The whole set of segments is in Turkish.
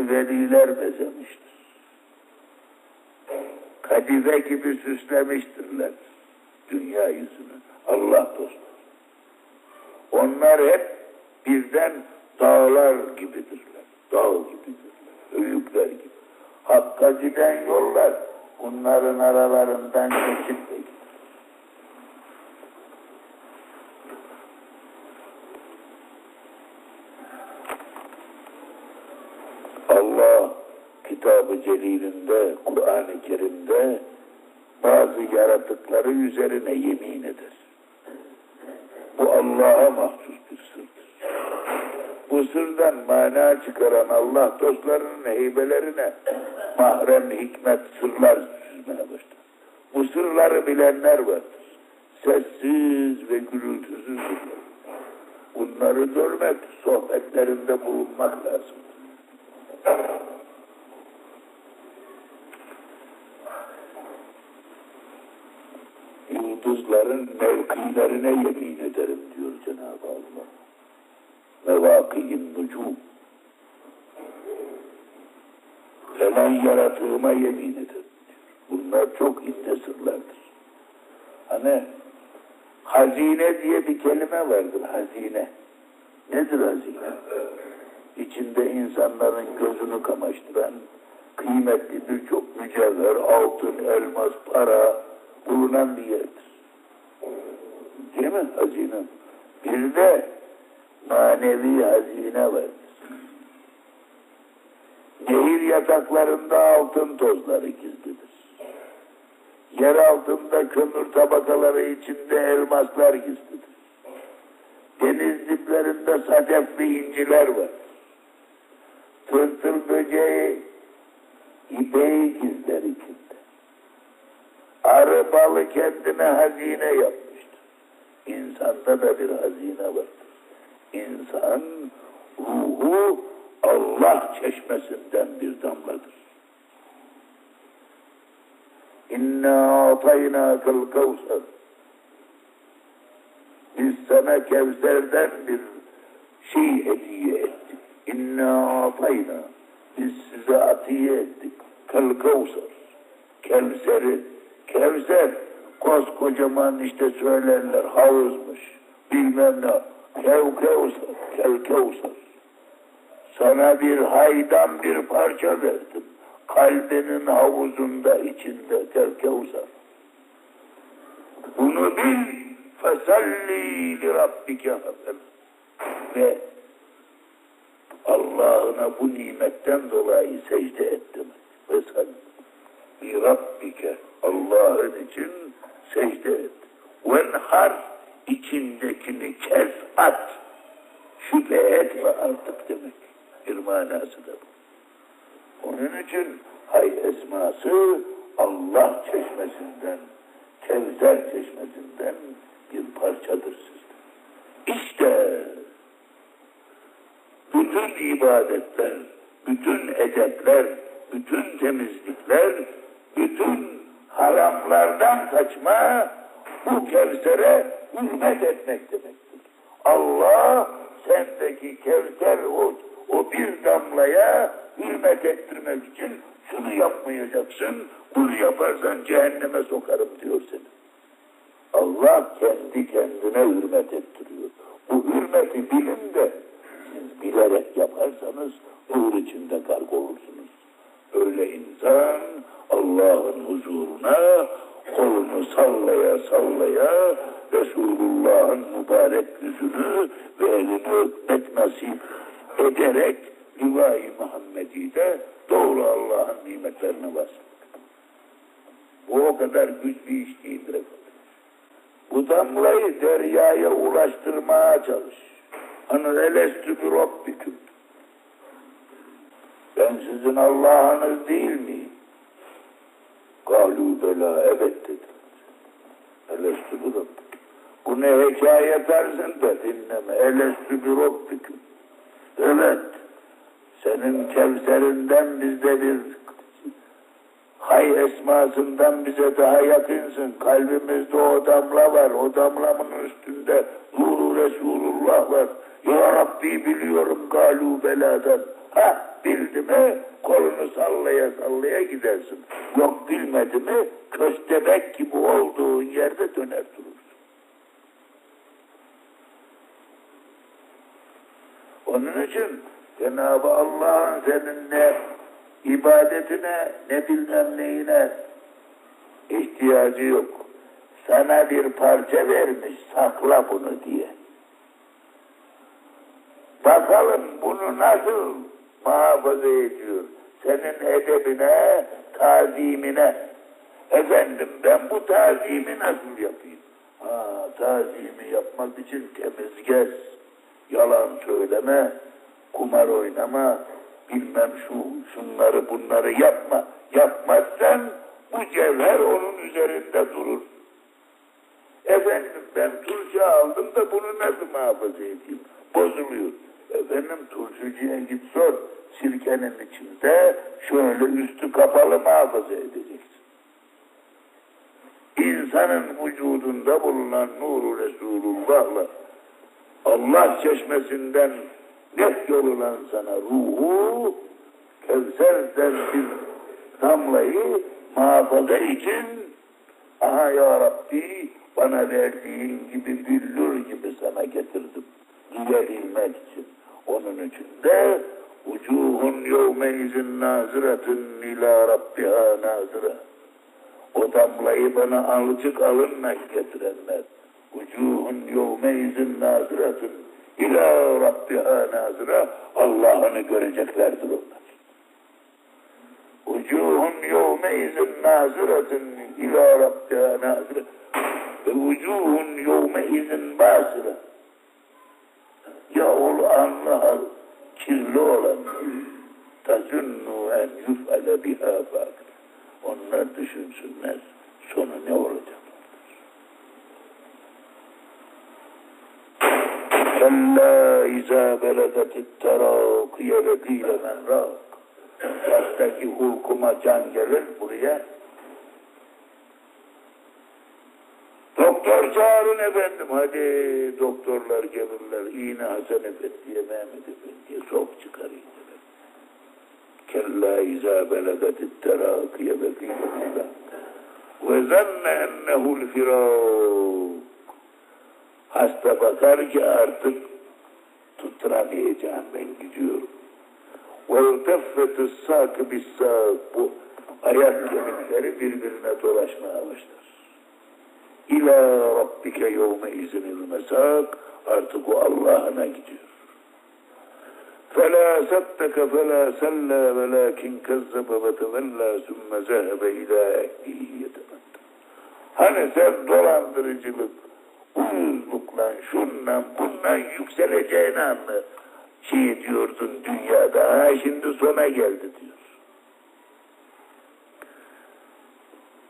yüzünü veliler bezemiştir. Kadife gibi süslemiştirler dünya yüzünü. Allah dostları. Onlar hep birden dağlar gibidirler. Dağ gibidirler. Öğükler gibi. Hakka giden yollar bunların aralarından geçip de gider. Allah kitabı celilinde, Kur'an-ı Kerim'de bazı yaratıkları üzerine yemin. Bu Allah'a mahsus bir sırdır. Bu sırdan mana çıkaran Allah dostlarının heybelerine mahrem hikmet sırlar süzmeye başlar. Bu sırları bilenler vardır. Sessiz ve gürültüsüz. Bunları görmek, sohbetlerinde bulunmak lazım. Yıldızların mevkilerine yemin ederim diyor Cenab-ı Allah. Mevakiyin nucum. Falan yaratığıma yemin ederim diyor. Bunlar çok ince sırlardır. Hani hazine diye bir kelime vardır hazine. Nedir hazine? İçinde insanların gözünü kamaştıran kıymetli birçok mücevher, altın, elmas, para bulunan bir yerdir. Değil mi hazine? Bir de manevi hazine vardır. Nehir yataklarında altın tozları gizlidir. Yer altında kömür tabakaları içinde elmaslar gizlidir. Deniz diplerinde sadefli inciler var. Tırtıl böceği ipeği gizler içinde. Arı balı kendine hazine yapmıştır. İnsanda da bir hazine vardır. İnsan ruhu Allah çeşmesinden bir damladır. İnna ataynâkel kevser. Biz sana Kevser'den bir şey hediye ettik. İnna atayna. Biz size atiye ettik. Kel kevser. Kevser'i. Kevser koskocaman işte söylerler havuzmuş. Bilmem ne. Kev kevser. Kel kevser. Sana bir haydan bir parça verdim. Kalbinin havuzunda içinde kel kevser. Bunu bil fesalli li rabbike. Ve Allah'ına bu nimetten dolayı secde ettim. Ve sen li rabbike Allah'ın için et. Venhar içindekini kes at. Şüphe etme artık demek. Bir manası da bu. Onun için hay esması Allah çeşmesinden, Kevser çeşmesinden bir parçadır sizde. İşte bütün ibadetler, bütün edepler, bütün temizlikler, bütün haramlardan kaçma bu Kevser'e hürmet etmek demektir. Allah sendeki Kevser o, o bir damlaya hürmet ettirmek için şunu yapmayacaksın, bunu yaparsan cehenneme sokarım diyor seni. Allah kendi kendine hürmet ettiriyor. Bu hürmeti bilin de siz bilerek yaparsanız nur içinde karg olursunuz. Öyle insan Allah'ın huzuruna kolunu sallaya Resulullah'ın mübarek yüzünü ve elini öpmek nasip ederek Liva-i Muhammedi'de doğru Allah'ın nimetlerine basmak. Bu o kadar güç bir iş değildir. Bu damlayı deryaya ulaştırmaya çalış. Hani elestü bir Rabbiküm. Ben sizin Allah'ınız değil miyim? Galu bela evet dediler. Elestü bir Rabbiküm. Ne hikaye tarzında dinleme. Elestü bir Rabbiküm. Evet. Senin kevserinden bizde bir hay esmasından bize daha yakınsın. Kalbimizde o damla var. O damlamın üstünde nuru Resulullah var. Ya Rabbi biliyorum galu beladan. Ha bildi mi kolunu sallaya sallaya gidersin. Yok bilmedi mi köstebek gibi olduğun yerde döner durursun. Onun için Cenab-ı Allah'ın senin ne ibadetine ne bilmem neyine ihtiyacı yok. Sana bir parça vermiş sakla bunu diye. Bakalım bunu nasıl muhafaza ediyor. Senin edebine, tazimine. Efendim ben bu tazimi nasıl yapayım? Ha, tazimi yapmak için temiz gez. Yalan söyleme, kumar oynama, bilmem şu, şunları bunları yapma. Yapmazsan bu cevher onun üzerinde durur. Efendim ben turşu aldım da bunu nasıl muhafaza edeyim? Bozuluyor. Efendim turşucuya git sor. Sirkenin içinde şöyle üstü kapalı muhafaza edeceksin. İnsanın vücudunda bulunan nuru Resulullah'la Allah çeşmesinden nehyolunan sana ruhu Kevser'den bir damlayı muhafaza için aha ya Rabbi bana verdiğin gibi büllür gibi sana getirdim diyebilmek için. Onun için de Ucuhun yevmeyizin naziratın ila Rabbiha nazira. O damlayı bana alıcık alınla getirenler. Ucuhun yevmeyizin naziratın ila Rabbiha nazira. Allah'ını göreceklerdir onlar. Ucuhun yevmeizin naziratın ila Rabbiha nazira. Ve ucuhun yevmeizin basira. Ya ol anla kirli olan tazunnu en yufale biha fakir. Onlar düşünsünler sonu ne olacak? İzâ belegetit terâkiye ve dîle men râk. Kalpteki hulkuma can gelir buraya. Doktor çağırın efendim. Hadi doktorlar gelirler. İğne Hasan Efendi'ye, Mehmet Efendi'ye sok çıkarayım. Kella izâ belegetit terâkiye râk. Ve zenne ennehu'l firâk. Hasta bakar ki artık tutturamayacağım ben gidiyorum. وَالْتَفَّتِ السَّاكِ بِالسَّاكِ Bu ayak kemikleri birbirine dolaşmaya başlar. İlâ rabbike yevme izinil mesak artık o Allah'ına gidiyor. فَلَا سَدَّكَ فَلَا سَلَّى وَلَاكِنْ كَذَّبَ وَتَوَلَّى ثُمَّ ذَهَبَ إِلَى أَهْلِهِ يَتَمَتَّعُ Hani sen dolandırıcılık, uyuzlukla, şunla, bundan yükseleceğini anla. Şey diyordun dünyada, ha şimdi sona geldi diyor.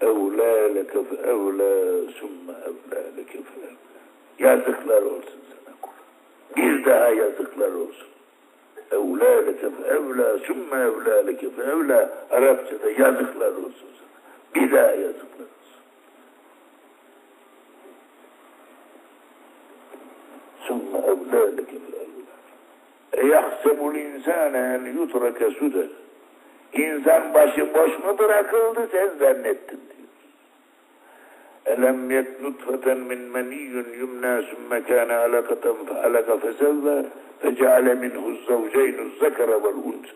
Evlâ leke fe evlâ, sümme evlâ leke fe. Yazıklar olsun sana kul. Bir daha yazıklar olsun. Evlâ leke fe evlâ, sümme evlâ leke fe evlâ. Arapçada yazıklar olsun sana. Bir daha yazıklar olsun. Sümme evlâ leke fe evlâ. En yutrake sude. İnsan başı boş mu bırakıldı sen zannettin diyor. Elem yek nutfeten min meniyyun yumna sümme kâne alakaten fe alaka fesevve fe ceale minhu zavceynu zekara vel unsa.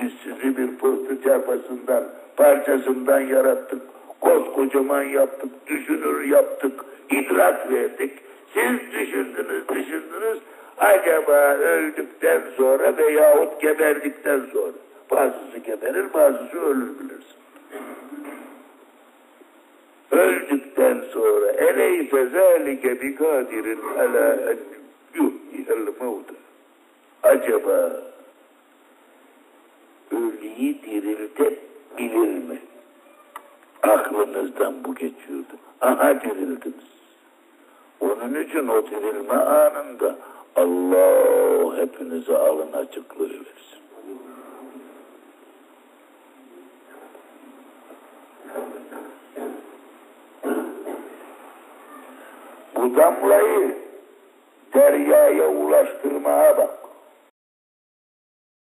Biz sizi bir pıhtı çarpasından, parçasından yarattık. Koskocaman yaptık, düşünür yaptık, idrak verdik. Siz düşündünüz, düşündünüz. Acaba öldükten sonra veyahut geberdikten sonra. Bazısı geberir, bazısı ölür bilirsin. Öldükten sonra eleyse zâlike bi kadirin alâ en yuhyihel mevte. Acaba ölüyü diriltebilir mi? Aklınızdan bu geçiyordu. Aha dirildiniz. Onun için o dirilme anında Allah hepinize alın açıklığı versin. Bu damlayı deryaya ulaştırmaya bak.